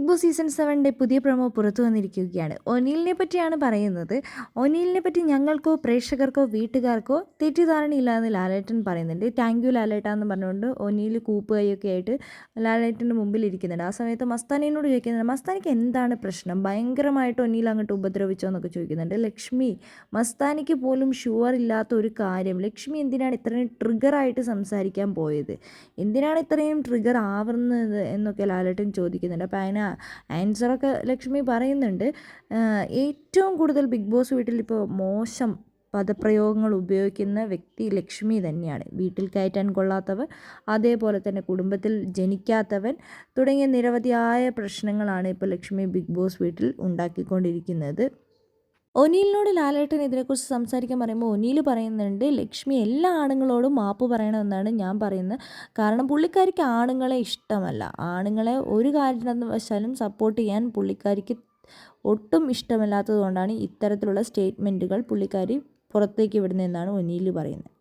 Big boss season സെവന്റെ പുതിയ promo പുറത്തു വന്നിരിക്കുകയാണ്. ഒനീലിനെ പറ്റിയാണ് പറയുന്നത്. ഒനീലിനെ പറ്റി ഞങ്ങൾക്കോ പ്രേക്ഷകർക്കോ വീട്ടുകാർക്കോ തെറ്റിദ്ധാരണയില്ല എന്ന് ലാലേട്ടൻ പറയുന്നുണ്ട്. താങ്ക് യു ലാലേട്ട എന്ന് പറഞ്ഞുകൊണ്ട് ഒനീൽ കൂപ്പുകയൊക്കെ ആയിട്ട് ലാലേട്ടന്റെ മുമ്പിൽ ഇരിക്കുന്നുണ്ട് ആ സമയത്ത് മസ്താനിനോട് ചോദിക്കുന്നുണ്ട് മസ്താനിക്ക് എന്താണ് പ്രശ്നം? ഭയങ്കരമായിട്ട് ഒനീൽ അങ്ങോട്ട് ഉപദ്രവിച്ചോ എന്നൊക്കെ ചോദിക്കുന്നുണ്ട്. ലക്ഷ്മി മസ്താനിക്ക് പോലും ഷുവർ ഇല്ലാത്ത ഒരു കാര്യം. ലക്ഷ്മി എന്തിനാണ് ഇത്രയും ട്രിഗറായിട്ട് സംസാരിക്കാൻ പോയത്? എന്തിനാണ് ഇത്രയും ട്രിഗർ ആവുന്നത്? എന്നൊക്കെ ലാലേട്ടൻ ചോദിക്കുന്നുണ്ട്. അപ്പോൾ അതിന് ആൻസറൊക്കെ ലക്ഷ്മി പറയുന്നുണ്ട്. ഏറ്റവും കൂടുതൽ ബിഗ് ബോസ് വീട്ടിൽ ഇപ്പോൾ മോശം പദപ്രയോഗങ്ങൾ ഉപയോഗിക്കുന്ന വ്യക്തി ലക്ഷ്മി തന്നെയാണ്. വീട്ടിൽ കയറ്റാൻ കൊള്ളാത്തവർ അതേപോലെ തന്നെ കുടുംബത്തിൽ ജനിക്കാത്തവൻ തുടങ്ങിയ നിരവധിയായ പ്രശ്നങ്ങളാണ് ഇപ്പോൾ ലക്ഷ്മി ബിഗ് ബോസ് വീട്ടിൽ ഉണ്ടാക്കിക്കൊണ്ടിരിക്കുന്നത്. ഒനീലിനോട് ലാലേട്ടൻ ഇതിനെക്കുറിച്ച് സംസാരിക്കാൻ പറയുമ്പോൾ ഒനീൽ പറയുന്നുണ്ട് ലക്ഷ്മി എല്ലാ ആണുങ്ങളോടും മാപ്പ് പറയണമെന്നാണ് ഞാൻ പറയുന്നത്. കാരണം പുള്ളിക്കാരിക്ക് ആണുങ്ങളെ ഇഷ്ടമല്ല. ആണുങ്ങളെ ഒരു കാരണവശാലും സപ്പോർട്ട് ചെയ്യാൻ പുള്ളിക്കാരിക്ക് ഒട്ടും ഇഷ്ടമല്ലാത്തത് കൊണ്ടാണ് ഇത്തരത്തിലുള്ള സ്റ്റേറ്റ്മെന്റുകൾ പുള്ളിക്കാരി പുറത്തേക്ക് വിടുന്നതെന്നാണ് ഒനീൽ പറയുന്നത്.